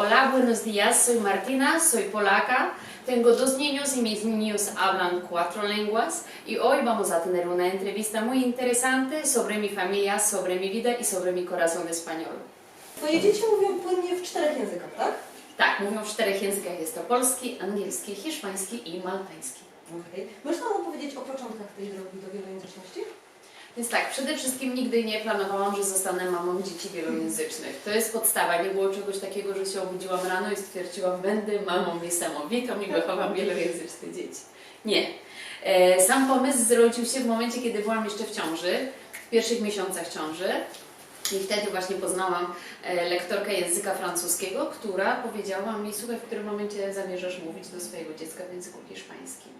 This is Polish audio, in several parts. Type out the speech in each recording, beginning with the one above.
Hola, buenos días, soy Martina, soy polaca, tengo dos niños y mis niños hablan cuatro lenguas y hoy vamos a tener una entrevista muy interesante sobre mi familia, sobre mi vida y sobre mi corazón español. Twoje dzieci mówią płynnie w czterech językach, tak? Tak, mówią w czterech językach, jest to polski, angielski, hiszpański i maltański. Okej. Możesz nam opowiedzieć o początkach tej drogi do wielojęzyczności? Więc tak, przede wszystkim nigdy nie planowałam, że zostanę mamą dzieci wielojęzycznych. To jest podstawa. Nie było czegoś takiego, że się obudziłam rano i stwierdziłam, będę mamą niesamowitą i wychowam wielojęzyczne dzieci. Nie. E, Sam pomysł zrodził się w momencie, kiedy byłam jeszcze w ciąży, w pierwszych miesiącach ciąży. I wtedy właśnie poznałam e, lektorkę języka francuskiego, która powiedziała mi, słuchaj, w którym momencie zamierzasz mówić do swojego dziecka w języku hiszpańskim.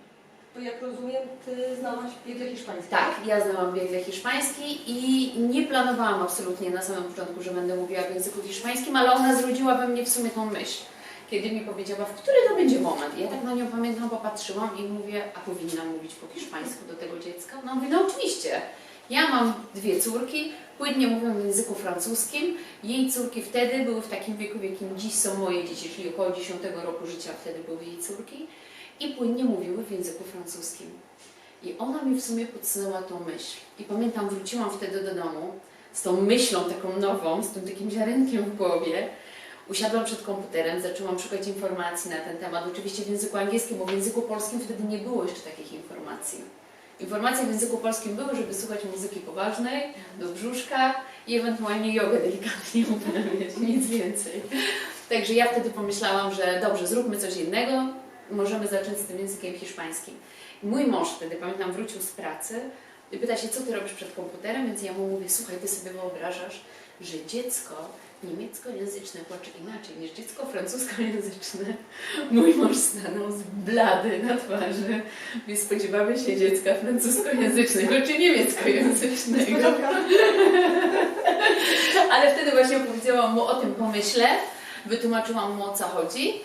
Bo jak rozumiem, ty znałaś biegle hiszpański. Tak, ja znałam biegle hiszpański i nie planowałam absolutnie na samym początku, że będę mówiła w języku hiszpańskim, ale ona zrodziła we mnie w sumie tą myśl. Kiedy mi powiedziała, w który to będzie moment. I ja tak na nią pamiętam, popatrzyłam i mówię, a powinnam mówić po hiszpańsku do tego dziecka? No mówi, no oczywiście. Ja mam dwie córki, płynnie mówią w języku francuskim. Jej córki wtedy były w takim wieku, w jakim dziś są moje dzieci, czyli około 10 roku życia wtedy były jej córki. I płynnie mówiły w języku francuskim. I ona mi w sumie podsunęła tą myśl. I pamiętam, wróciłam wtedy do domu z tą myślą taką nową, z tym takim ziarenkiem w głowie. Usiadłam przed komputerem, zaczęłam szukać informacji na ten temat. Oczywiście w języku angielskim, bo w języku polskim wtedy nie było jeszcze takich informacji. Informacje w języku polskim były, żeby słuchać muzyki poważnej, do brzuszka i ewentualnie jogę delikatnie uprawiać, nic więcej. Także ja wtedy pomyślałam, że dobrze, zróbmy coś innego, możemy zacząć z tym językiem hiszpańskim. Mój mąż wtedy, pamiętam, wrócił z pracy i pyta się, co ty robisz przed komputerem, więc ja mu mówię, słuchaj, ty sobie wyobrażasz, że dziecko niemieckojęzyczne płacze inaczej niż dziecko francuskojęzyczne. Mój mąż stanął z blady na twarzy. Nie spodziewamy się dziecka francuskojęzycznego czy niemieckojęzycznego. Ale wtedy właśnie powiedziałam mu o tym pomyśle, wytłumaczyłam mu o co chodzi.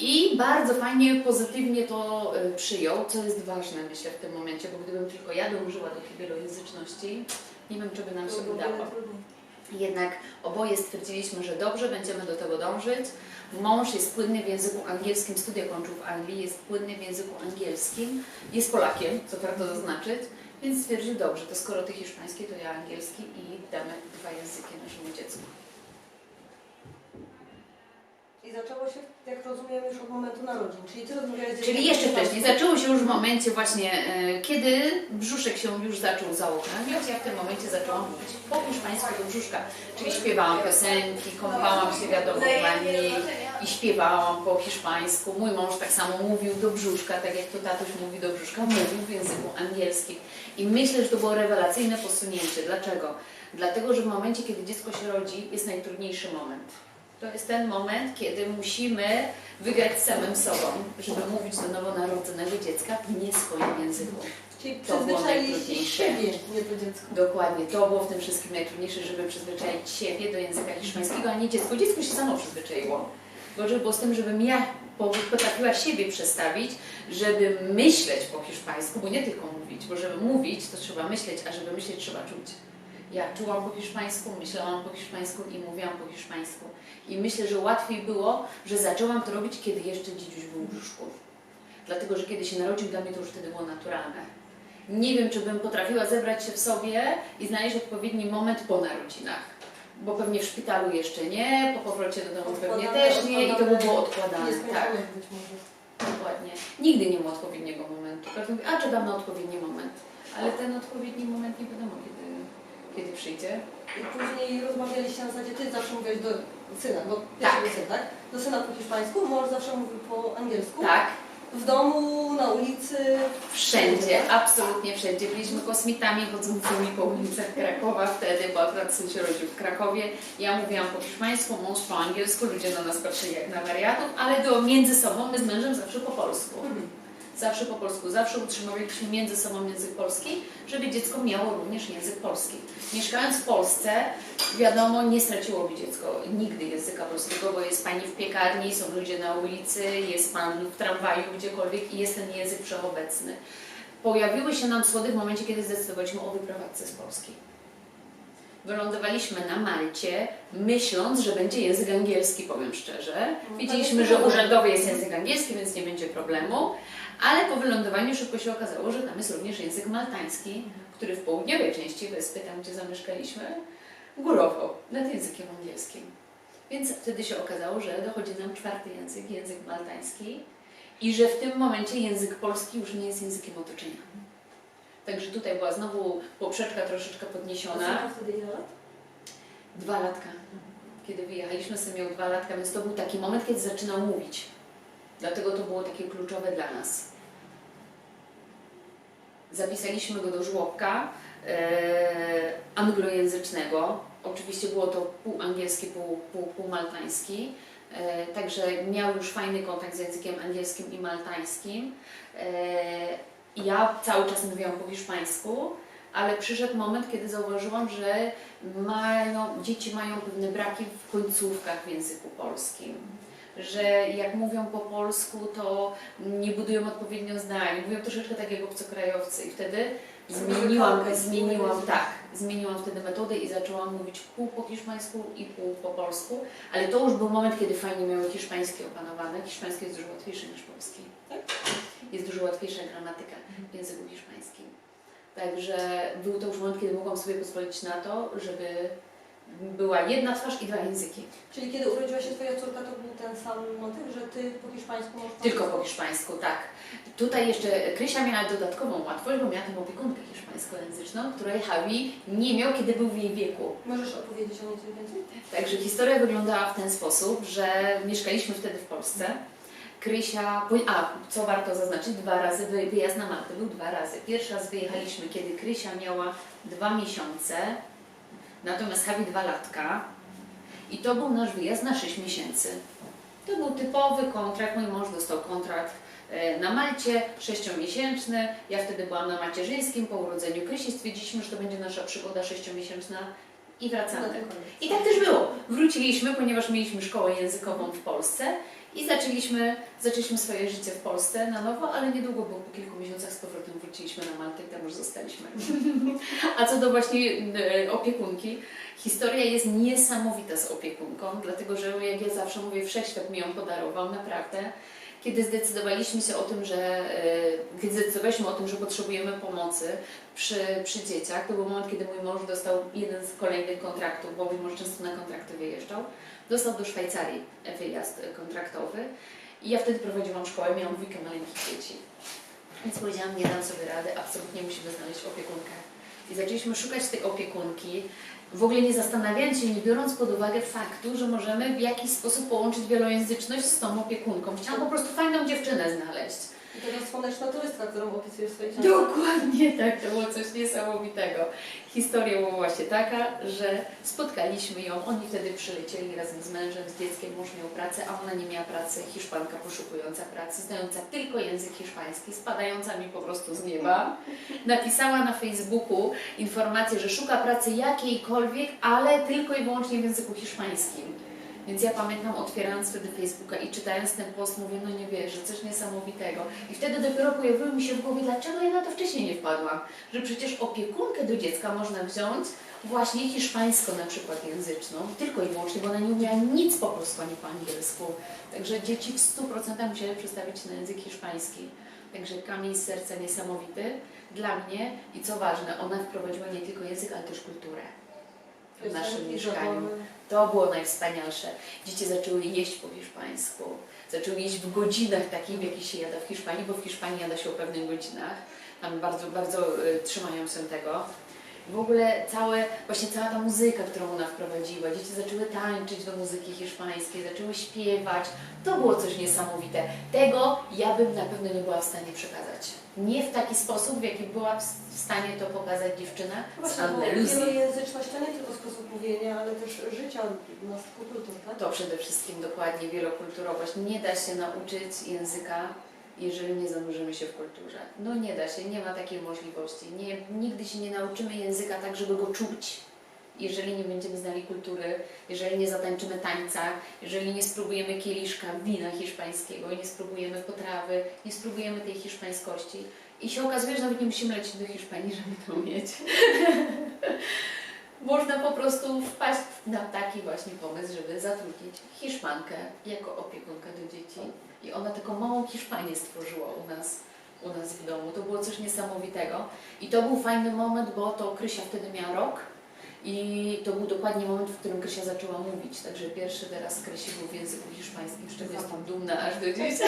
I bardzo fajnie, pozytywnie to y, przyjął, co jest ważne myślę w tym momencie, bo gdybym tylko ja dążyła do tej wielojęzyczności, nie wiem, czy by nam się udało. Jednak oboje stwierdziliśmy, że dobrze, będziemy do tego dążyć. Mąż jest płynny w języku angielskim, studia kończył w Anglii, jest płynny w języku angielskim, jest Polakiem, co warto zaznaczyć, więc stwierdził, dobrze, to skoro ty hiszpański, to ja angielski i damy dwa języki naszemu dziecku. I zaczęło się, jak rozumiem, już od momentu narodzin. Czyli ty rozmawiałeś z Czyli jeszcze wcześniej, zaczęło się już w momencie właśnie, e, kiedy brzuszek się już zaczął zaokrąglić, ja w tym momencie zaczęłam mówić po hiszpańsku do brzuszka. Czyli śpiewałam piosenki, kąpałam się wiadomo dla niej i śpiewałam po hiszpańsku. Mój mąż tak samo mówił do brzuszka, tak jak to tatuś mówi do brzuszka, mówił w języku angielskim. I myślę, że to było rewelacyjne posunięcie. Dlaczego? Dlatego, że w momencie, kiedy dziecko się rodzi, jest najtrudniejszy moment. To jest ten moment, kiedy musimy wygrać z samym sobą, żeby mówić do nowonarodzonego dziecka w nie swoim języku. Czyli przyzwyczailiście siebie, nie to dziecko. Dokładnie, to było w tym wszystkim najtrudniejsze, żeby przyzwyczaić siebie do języka hiszpańskiego, a nie dziecko. Dziecko się samo przyzwyczaiło. Gorzej było z tym, żebym ja po- potrafiła siebie przestawić, żeby myśleć po hiszpańsku, bo nie tylko mówić, bo żeby mówić, to trzeba myśleć, a żeby myśleć, trzeba czuć. Ja czułam po hiszpańsku, myślałam po hiszpańsku i mówiłam po hiszpańsku. I myślę, że łatwiej było, że zaczęłam to robić, kiedy jeszcze dzidziuś był w brzuszku. Dlatego, że kiedy się narodził, dla mnie to już wtedy było naturalne. Nie wiem, czy bym potrafiła zebrać się w sobie i znaleźć odpowiedni moment po narodzinach. Bo pewnie w szpitalu jeszcze nie, po powrocie do domu pewnie Odkładane, też nie i to by było odkładane. Tak, Nieskończone być może. dokładnie. Nigdy nie ma odpowiedniego momentu. Każdy mówi, a czekam na odpowiedni moment. Ale ten odpowiedni moment nie wiadomo kiedy, kiedy przyjdzie. I później rozmawialiście na zasadzie, ty zawsze mówiłeś do syna, bo Tak. tak. syn, tak? Do syna po hiszpańsku, mąż zawsze mówił po angielsku. Tak, W domu, na ulicy. Wszędzie, absolutnie wszędzie. Byliśmy kosmitami chodzącymi po ulicach Krakowa wtedy, bo akurat syn się rodził w Krakowie. Ja mówiłam po hiszpańsku, mąż po angielsku, ludzie na nas patrzyli jak na wariatów, ale to między sobą, my z mężem zawsze po polsku. Mhm. Zawsze po polsku, zawsze utrzymywaliśmy między sobą język polski, żeby dziecko miało również język polski. Mieszkając w Polsce, wiadomo, nie straciłoby dziecko nigdy języka polskiego, bo jest pani w piekarni, są ludzie na ulicy, jest pan w tramwaju, gdziekolwiek i jest ten język wszechobecny. Pojawiły się nam schody w momencie, kiedy zdecydowaliśmy o wyprowadzce z Polski. Wylądowaliśmy na Malcie, myśląc, że będzie język angielski, powiem szczerze. No, Wiedzieliśmy, tak że urzędowy jest język angielski, więc nie będzie problemu. Ale po wylądowaniu szybko się okazało, że tam jest również język maltański, który w południowej części wyspy, tam gdzie zamieszkaliśmy, górował nad językiem angielskim. Więc wtedy się okazało, że dochodzi nam czwarty język, język maltański i że w tym momencie język polski już nie jest językiem otoczenia. Także tutaj była znowu poprzeczka troszeczkę podniesiona. wtedy ile lat? Dwa latka. Kiedy wyjechaliśmy, syn miał dwa latka, więc to był taki moment, kiedy zaczynał mówić. Dlatego to było takie kluczowe dla nas. Zapisaliśmy go do żłobka e, anglojęzycznego. Oczywiście było to pół angielski, pół, pół, pół maltański. E, także miał już fajny kontakt z językiem angielskim i maltańskim. E, ja cały czas mówiłam po hiszpańsku, ale przyszedł moment, kiedy zauważyłam, że mają, dzieci mają pewne braki w końcówkach w języku polskim. Że jak mówią po polsku, to nie budują odpowiednio zdań, mówią troszeczkę tak jak obcokrajowcy i wtedy zmieniłam, zmieniłam, tak, zmieniłam wtedy metodę i zaczęłam mówić pół po hiszpańsku i pół po polsku, ale to już był moment, kiedy fajnie miały hiszpańskie opanowane. Hiszpański jest dużo łatwiejszy niż polski. Tak? Jest dużo łatwiejsza gramatyka w języku hiszpańskim. Także był to już moment, kiedy mogłam sobie pozwolić na to, żeby była jedna twarz i dwa języki. Czyli kiedy urodziła się Twoja córka, to był ten sam motyw, że Ty po hiszpańsku możesz Tylko po hiszpańsku, tak. Tutaj jeszcze Krysia miała dodatkową łatwość, bo miała tą opiekunkę hiszpańskojęzyczną, której Javi nie miał, kiedy był w jej wieku. Możesz opowiedzieć o niej coś więcej? Także historia wyglądała w ten sposób, że mieszkaliśmy wtedy w Polsce. Krysia, a co warto zaznaczyć, dwa razy wy- wyjazd na Maltę był dwa razy. Pierwszy raz wyjechaliśmy, kiedy Krysia miała dwa miesiące, natomiast Javi dwa latka. I to był nasz wyjazd na 6 miesięcy. To był typowy kontrakt, mój mąż dostał kontrakt e, na Malcie, sześciomiesięczny. Ja wtedy byłam na macierzyńskim, po urodzeniu Krysi stwierdziliśmy, że to będzie nasza przygoda sześciomiesięczna i wracamy. Koniec. I tak też było. Wróciliśmy, ponieważ mieliśmy szkołę językową w Polsce i zaczęliśmy, zaczęliśmy swoje życie w Polsce na nowo, ale niedługo, bo po kilku miesiącach z powrotem wróciliśmy na Maltę i tam już zostaliśmy. A co do właśnie e, opiekunki, historia jest niesamowita z opiekunką, dlatego że jak ja zawsze mówię, wszechświat mi ją podarował, naprawdę. Kiedy zdecydowaliśmy się o tym, że e, kiedy zdecydowaliśmy o tym, że potrzebujemy pomocy przy, przy dzieciach, to był moment, kiedy mój mąż dostał jeden z kolejnych kontraktów, bo mój mąż często na kontrakty wyjeżdżał. Dostał do Szwajcarii wyjazd kontraktowy i ja wtedy prowadziłam szkołę, miałam dwójkę maleńkich dzieci. Więc powiedziałam, nie dam sobie rady, absolutnie musimy znaleźć opiekunkę. I zaczęliśmy szukać tej opiekunki, w ogóle nie zastanawiając się, nie biorąc pod uwagę faktu, że możemy w jakiś sposób połączyć wielojęzyczność z tą opiekunką. Chciałam po prostu fajną dziewczynę znaleźć. I teraz słoneczna turystka, którą opisujesz w swojej książce. Dokładnie tak, to było coś niesamowitego. Historia była właśnie taka, że spotkaliśmy ją, oni wtedy przylecieli razem z mężem, z dzieckiem, mąż miał pracę, a ona nie miała pracy, hiszpanka poszukująca pracy, znająca tylko język hiszpański, spadająca mi po prostu z nieba. Napisała na Facebooku informację, że szuka pracy jakiejkolwiek, ale tylko i wyłącznie w języku hiszpańskim. Więc ja pamiętam, otwierając wtedy Facebooka i czytając ten post, mówię, no nie wierzę, coś niesamowitego. I wtedy dopiero pojawiło mi się w głowie, dlaczego ja na to wcześniej nie wpadłam. Że przecież opiekunkę do dziecka można wziąć właśnie hiszpańsko na przykład języczną, tylko i wyłącznie, bo ona nie umiała nic po prostu ani po angielsku. Także dzieci w 100% musiały przestawić na język hiszpański. Także kamień z serca niesamowity dla mnie i co ważne, ona wprowadziła nie tylko język, ale też kulturę w naszym mieszkaniu. To było najwspanialsze. Dzieci zaczęły jeść po hiszpańsku. Zaczęły jeść w godzinach takich, w jakich się jada w Hiszpanii, bo w Hiszpanii jada się o pewnych godzinach. Tam bardzo, bardzo y, trzymają się tego. W ogóle całe, właśnie cała ta muzyka, którą ona wprowadziła, dzieci zaczęły tańczyć do muzyki hiszpańskiej, zaczęły śpiewać. To było coś niesamowite. Tego ja bym na pewno nie była w stanie przekazać. Nie w taki sposób, w jaki była w stanie to pokazać dziewczyna z Andaluzji. wielojęzyczność to nie tylko sposób mówienia, ale też życia nas kultur, tak? To przede wszystkim dokładnie wielokulturowość. Nie da się nauczyć języka, jeżeli nie zanurzymy się w kulturze. No nie da się, nie ma takiej możliwości. Nie, nigdy się nie nauczymy języka tak, żeby go czuć. Jeżeli nie będziemy znali kultury, jeżeli nie zatańczymy tańca, jeżeli nie spróbujemy kieliszka wina hiszpańskiego, nie spróbujemy potrawy, nie spróbujemy tej hiszpańskości. I się okazuje, że nawet nie musimy lecieć do Hiszpanii, żeby to mieć. można po prostu wpaść na taki właśnie pomysł, żeby zatrudnić Hiszpankę jako opiekunkę do dzieci. I ona taką małą Hiszpanię stworzyła u nas, u nas w domu. To było coś niesamowitego. I to był fajny moment, bo to Krysia wtedy miała rok. I to był dokładnie moment, w którym Krysia zaczęła mówić. Także pierwszy wyraz Krysi był w języku hiszpańskim, z czego jestem dumna aż do dziś.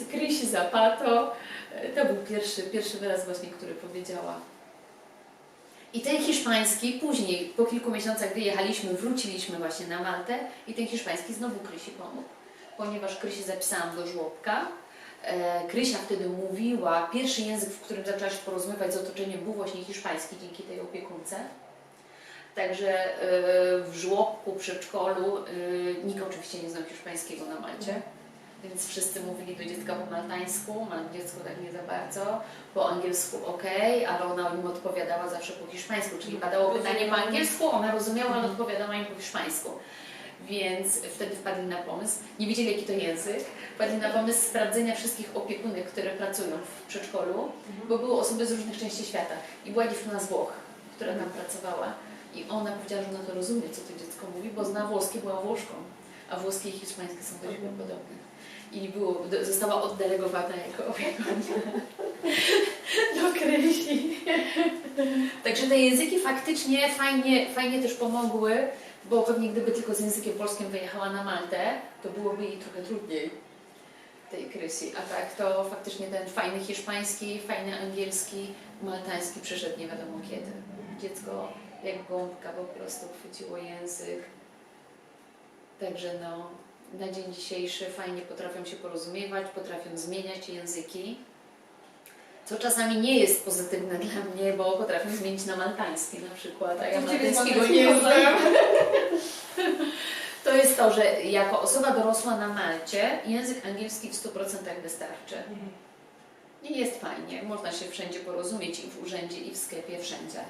Z Krysi Zapato. To był pierwszy, pierwszy wyraz właśnie, który powiedziała. I ten hiszpański później, po kilku miesiącach wyjechaliśmy, wróciliśmy właśnie na Maltę i ten hiszpański znowu Krysi pomógł, ponieważ Krysi zapisałam do żłobka. E, Krysia wtedy mówiła, pierwszy język, w którym zaczęła się porozumiewać z otoczeniem był właśnie hiszpański dzięki tej opiekunce. Także e, w żłobku, przedszkolu e, nikt oczywiście nie znał hiszpańskiego na Malcie. Więc wszyscy mówili do dziecka po maltańsku, ma dziecko tak nie za bardzo, po angielsku ok, ale ona im odpowiadała zawsze po hiszpańsku, czyli padało pytanie po angielsku, ona rozumiała, ale odpowiadała im po hiszpańsku. Więc wtedy wpadli na pomysł, nie wiedzieli jaki to język, wpadli na pomysł sprawdzenia wszystkich opiekunek, które pracują w przedszkolu, bo były osoby z różnych części świata. I była dziewczyna z Włoch, która tam pracowała. I ona powiedziała, że ona to rozumie, co to dziecko mówi, bo zna włoskie, była Włoszką, a włoskie i hiszpańskie są do siebie podobne i było, została oddelegowana jako opiekunka do Krysi. Także te języki faktycznie fajnie, fajnie też pomogły, bo pewnie gdyby tylko z językiem polskim wyjechała na Maltę, to byłoby jej trochę trudniej tej Krysi. A tak to faktycznie ten fajny hiszpański, fajny angielski, maltański przyszedł nie wiadomo kiedy. Dziecko jak gąbka po prostu chwyciło język. Także no, na dzień dzisiejszy fajnie potrafią się porozumiewać, potrafią zmieniać języki. Co czasami nie jest pozytywne dla mnie, bo potrafią zmienić na maltański na przykład, a ja maltańskiego nie znam. To jest to, że jako osoba dorosła na Malcie język angielski w 100% wystarczy. Nie jest fajnie, można się wszędzie porozumieć i w urzędzie, i w sklepie, wszędzie.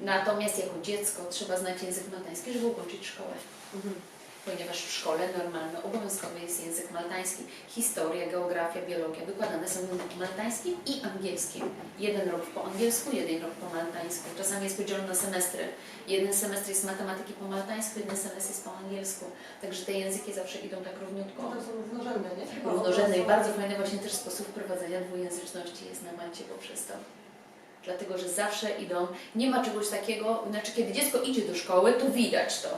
Natomiast jako dziecko trzeba znać język maltański, żeby ukończyć szkołę ponieważ w szkole normalny, obowiązkowy jest język maltański. Historia, geografia, biologia wykładane są w języku maltańskim i angielskim. Jeden rok po angielsku, jeden rok po maltańsku. Czasami jest podzielony na semestry. Jeden semestr jest matematyki po maltańsku, jeden semestr jest po angielsku. Także te języki zawsze idą tak równiutko. To są równorzędne, nie? Równorzędne i bardzo fajny właśnie też sposób wprowadzenia dwujęzyczności jest na Malcie poprzez to. Dlatego, że zawsze idą, nie ma czegoś takiego, znaczy kiedy dziecko idzie do szkoły, to widać to.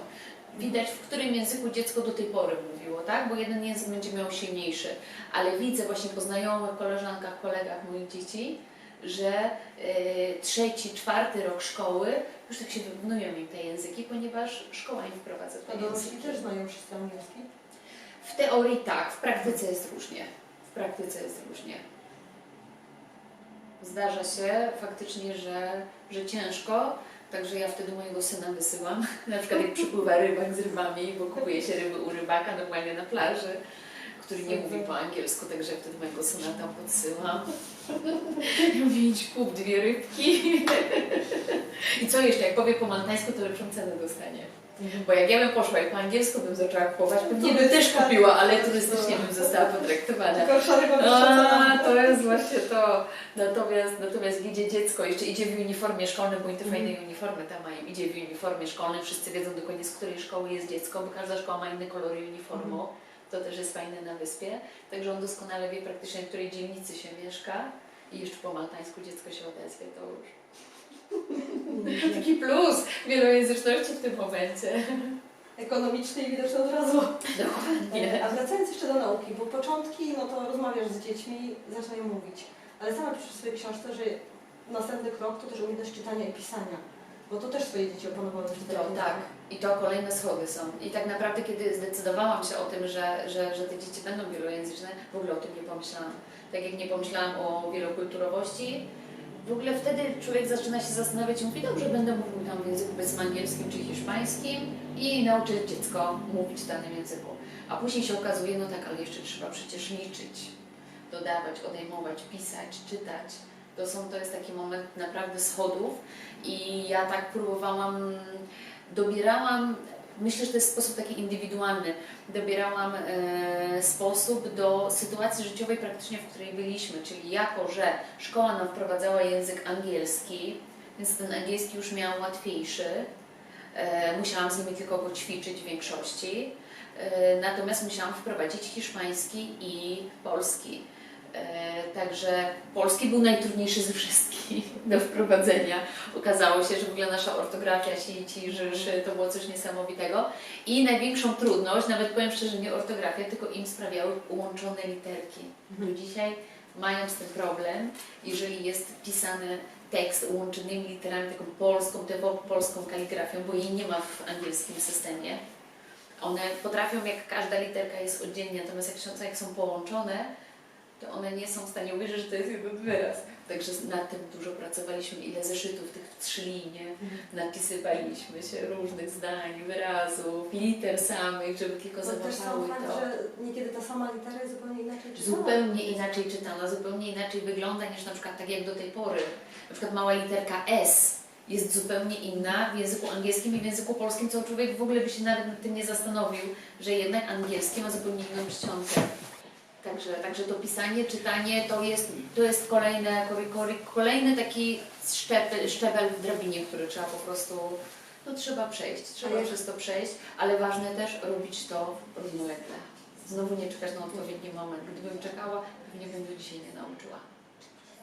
Widać, w którym języku dziecko do tej pory mówiło, tak? Bo jeden język będzie miał silniejszy. Ale widzę właśnie po znajomych, koleżankach, kolegach moich dzieci, że e, trzeci, czwarty rok szkoły już tak się wyrównują im te języki, ponieważ szkoła im wprowadza A te dorośli języki. też znają wszyscy angielski? W teorii tak, w praktyce jest różnie. W praktyce jest różnie. Zdarza się faktycznie, że, że ciężko, także ja wtedy mojego syna wysyłam. Na przykład jak przypływa rybak z rybami, bo kupuje się ryby u rybaka normalnie na plaży, który nie mówi po angielsku, także ja wtedy mojego syna tam podsyłam. I mówię, idź kup dwie rybki. I co jeszcze, jak powie po maltańsku, to lepszą cenę dostanie. Bo jak ja bym poszła i po angielsku bym zaczęła kupować, pewnie bym też kupiła, ale turystycznie bym została potraktowana. A, to jest właśnie to. Natomiast, natomiast idzie dziecko, jeszcze idzie w uniformie szkolnym, bo te fajne uniformy tam mają. Idzie w uniformie szkolnym, wszyscy wiedzą dokładnie z której szkoły jest dziecko, bo każda szkoła ma inne kolory uniformu. To też jest fajne na wyspie. Także on doskonale wie praktycznie, w której dzielnicy się mieszka. I jeszcze po maltańsku dziecko się odezwie, to już. Taki plus wielojęzyczności w tym momencie. Ekonomiczny i widoczny od razu. Dokładnie. A wracając jeszcze do nauki, bo początki, no to rozmawiasz z dziećmi, zaczynają mówić. Ale sama piszesz w swojej książce, że następny krok to też umiejętność czytania i pisania. Bo to też swoje dzieci opanowały w To tak. I to kolejne schody są. I tak naprawdę, kiedy zdecydowałam się o tym, że, że, że te dzieci będą wielojęzyczne, w ogóle o tym nie pomyślałam. Tak jak nie pomyślałam o wielokulturowości, w ogóle wtedy człowiek zaczyna się zastanawiać i mówi, dobrze, będę mówił tam w języku powiedzmy angielskim czy hiszpańskim i nauczyć dziecko mówić w danym języku. A później się okazuje, no tak, ale jeszcze trzeba przecież liczyć, dodawać, odejmować, pisać, czytać. To, są, to jest taki moment naprawdę schodów i ja tak próbowałam, dobierałam, myślę, że to jest sposób taki indywidualny, dobierałam e, sposób do sytuacji życiowej praktycznie, w której byliśmy, czyli jako, że szkoła nam wprowadzała język angielski, więc ten angielski już miałam łatwiejszy. E, musiałam z nimi tylko go ćwiczyć w większości. E, natomiast musiałam wprowadzić hiszpański i polski. E, Także polski był najtrudniejszy ze wszystkich do wprowadzenia. Okazało się, że w ogóle nasza ortografia, ci, że to było coś niesamowitego. I największą trudność, nawet powiem szczerze, nie ortografia, tylko im sprawiały łączone literki. Do dzisiaj mają z tym problem, jeżeli jest pisany tekst łączonymi literami, taką polską, typowo polską kaligrafią, bo jej nie ma w angielskim systemie. One potrafią, jak każda literka jest oddzielnie, natomiast jak są połączone, to one nie są w stanie uwierzyć, że to jest jeden wyraz. Także nad tym dużo pracowaliśmy, ile zeszytów, tych trzy linie, napisywaliśmy się różnych zdań, wyrazów, liter samych, żeby tylko załapały sam fakt, to. że niekiedy ta sama litera jest zupełnie inaczej czytana. Zupełnie inaczej czytana, zupełnie inaczej wygląda niż na przykład tak jak do tej pory. Na przykład mała literka S jest zupełnie inna w języku angielskim i w języku polskim, co człowiek w ogóle by się nawet nad tym nie zastanowił, że jednak angielski ma zupełnie inną czcionkę. Także, także to pisanie, czytanie to jest, to jest kolejne, kolejny taki szczebel, szczebel w drabinie, który trzeba po prostu, no trzeba przejść, trzeba przez to przejść, ale ważne też robić to równolegle. Znowu nie czekać na odpowiedni moment. Gdybym czekała, pewnie bym do dzisiaj nie nauczyła.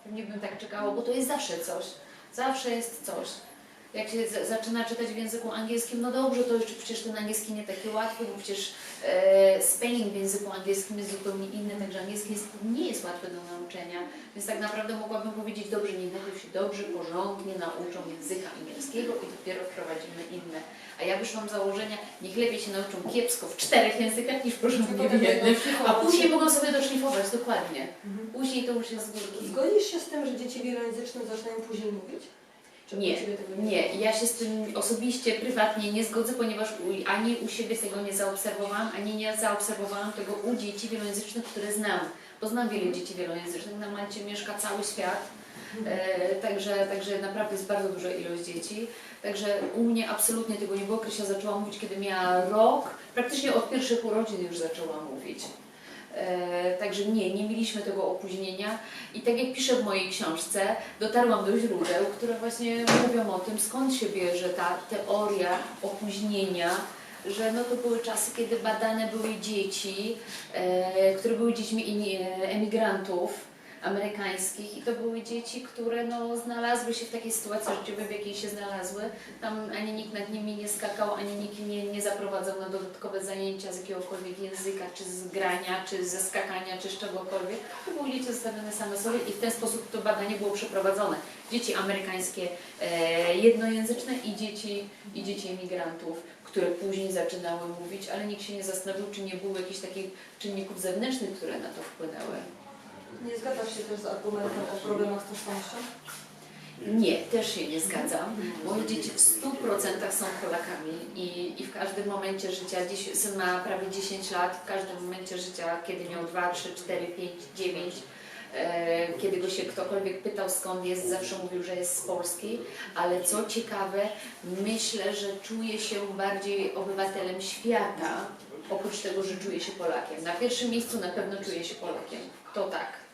Pewnie bym tak czekała, bo to jest zawsze coś. Zawsze jest coś. Jak się z- zaczyna czytać w języku angielskim, no dobrze, to jeszcze przecież ten angielski nie taki łatwy, bo przecież e, spelling w języku angielskim jest zupełnie inny, także angielski jest, nie jest łatwy do nauczenia. Więc tak naprawdę mogłabym powiedzieć, dobrze, niech najpierw się dobrze, porządnie nauczą języka angielskiego i dopiero wprowadzimy inne. A ja wyszłam z założenia, niech lepiej się nauczą kiepsko w czterech językach niż porządnie w jednym. A później mogą sobie doszlifować, dokładnie. Mhm. Później to już jest górki. Zgodzisz się z tym, że dzieci wielojęzyczne zaczynają później mówić? Czy Nie, Nie, ja się z tym osobiście, prywatnie nie zgodzę, ponieważ u, ani u siebie tego nie zaobserwowałam, ani nie zaobserwowałam tego u dzieci wielojęzycznych, które znam. Bo znam wiele dzieci wielojęzycznych, na Malcie mieszka cały świat, e, także, także naprawdę jest bardzo duża ilość dzieci. Także u mnie absolutnie tego nie było. Krysia zaczęła mówić, kiedy miała rok, praktycznie od pierwszych urodzin już zaczęła mówić. E, Także nie, nie mieliśmy tego opóźnienia. I tak jak piszę w mojej książce, dotarłam do źródeł, które właśnie mówią o tym, skąd się bierze ta teoria opóźnienia, że no to były czasy, kiedy badane były dzieci, e, które były dziećmi emigrantów amerykańskich i to były dzieci, które no, znalazły się w takiej sytuacji życiowej, w jakiej się znalazły. Tam ani nikt nad nimi nie skakał, ani nikt nie, nie zaprowadzał na dodatkowe zajęcia z jakiegokolwiek języka, czy z grania, czy ze skakania, czy z czegokolwiek. To były dzieci zostawione same sobie i w ten sposób to badanie było przeprowadzone. Dzieci amerykańskie e, jednojęzyczne i dzieci, i dzieci emigrantów, które później zaczynały mówić, ale nikt się nie zastanowił, czy nie było jakichś takich czynników zewnętrznych, które na to wpłynęły. Nie zgadzasz się też z argumentem o problemach z tożsamością? Nie, też się nie zgadzam. Moje dzieci w 100% są Polakami i, i w każdym momencie życia, dziś syn ma prawie 10 lat, w każdym momencie życia, kiedy miał 2, 3, 4, 5, 9, e, kiedy go się ktokolwiek pytał skąd jest, zawsze mówił, że jest z Polski, ale co ciekawe, myślę, że czuje się bardziej obywatelem świata, oprócz tego, że czuje się Polakiem. Na pierwszym miejscu na pewno czuje się Polakiem, to tak.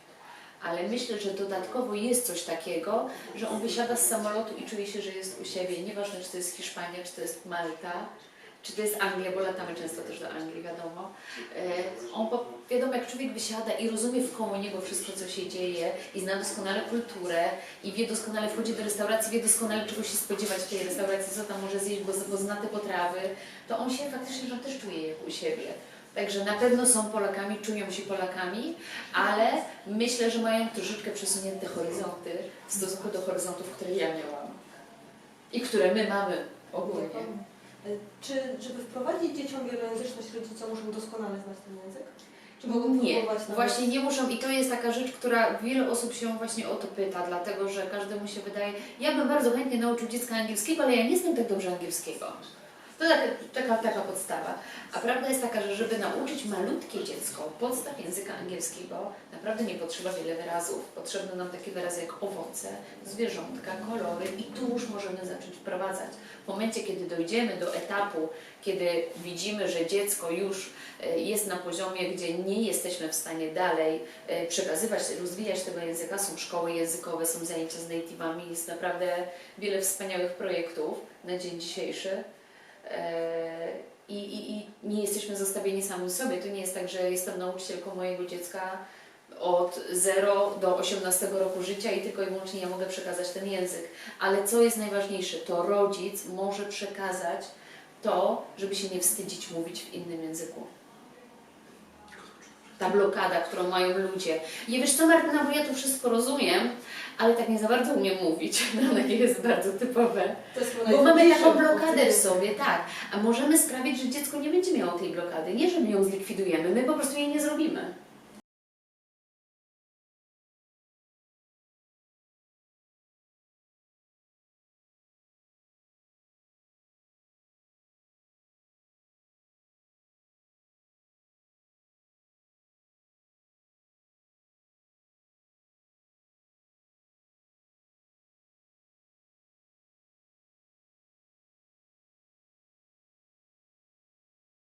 Ale myślę, że dodatkowo jest coś takiego, że on wysiada z samolotu i czuje się, że jest u siebie. Nieważne, czy to jest Hiszpania, czy to jest Malta, czy to jest Anglia, bo latamy często też do Anglii, wiadomo. E, On, po, wiadomo, jak człowiek wysiada i rozumie wkoło niego wszystko, co się dzieje i zna doskonale kulturę i wie doskonale, wchodzi do restauracji, wie doskonale, czego się spodziewać w tej restauracji, co tam może zjeść, bo, bo zna te potrawy, to on się faktycznie że on też czuje jak u siebie. Także na pewno są Polakami, czują się Polakami, ale myślę, że mają troszeczkę przesunięte horyzonty w stosunku do horyzontów, które ja miałam i które my mamy ogólnie. Czy, żeby wprowadzić dzieciom wielojęzyczność, rodzice muszą doskonale znać ten język? Czy mogą Nie, właśnie nie muszą i to jest taka rzecz, która wiele osób się właśnie o to pyta, dlatego że każdemu się wydaje, ja bym bardzo chętnie nauczył dziecka angielskiego, ale ja nie znam tak dobrze angielskiego. To taka, taka, taka podstawa. A prawda jest taka, że żeby nauczyć malutkie dziecko podstaw języka angielskiego, naprawdę nie potrzeba wiele wyrazów. Potrzebne nam takie wyrazy jak owoce, zwierzątka, kolory i tu już możemy zacząć wprowadzać. W momencie, kiedy dojdziemy do etapu, kiedy widzimy, że dziecko już e, jest na poziomie, gdzie nie jesteśmy w stanie dalej e, przekazywać, rozwijać tego języka, są szkoły językowe, są zajęcia z native'ami, jest naprawdę wiele wspaniałych projektów na dzień dzisiejszy. E, I, i, I nie jesteśmy zostawieni sami sobie. To nie jest tak, że jestem nauczycielką mojego dziecka od 0 do 18 roku życia i tylko i wyłącznie ja mogę przekazać ten język. Ale co jest najważniejsze, to rodzic może przekazać to, żeby się nie wstydzić mówić w innym języku. Ta blokada, którą mają ludzie. I wiesz co, Martyna, bo ja to wszystko rozumiem, ale tak nie za bardzo umiem mówić. Mnie jest bardzo typowe. Bo mamy taką blokadę w sobie, tak. A możemy sprawić, że dziecko nie będzie miało tej blokady. Nie, że my ją zlikwidujemy, my po prostu jej nie zrobimy.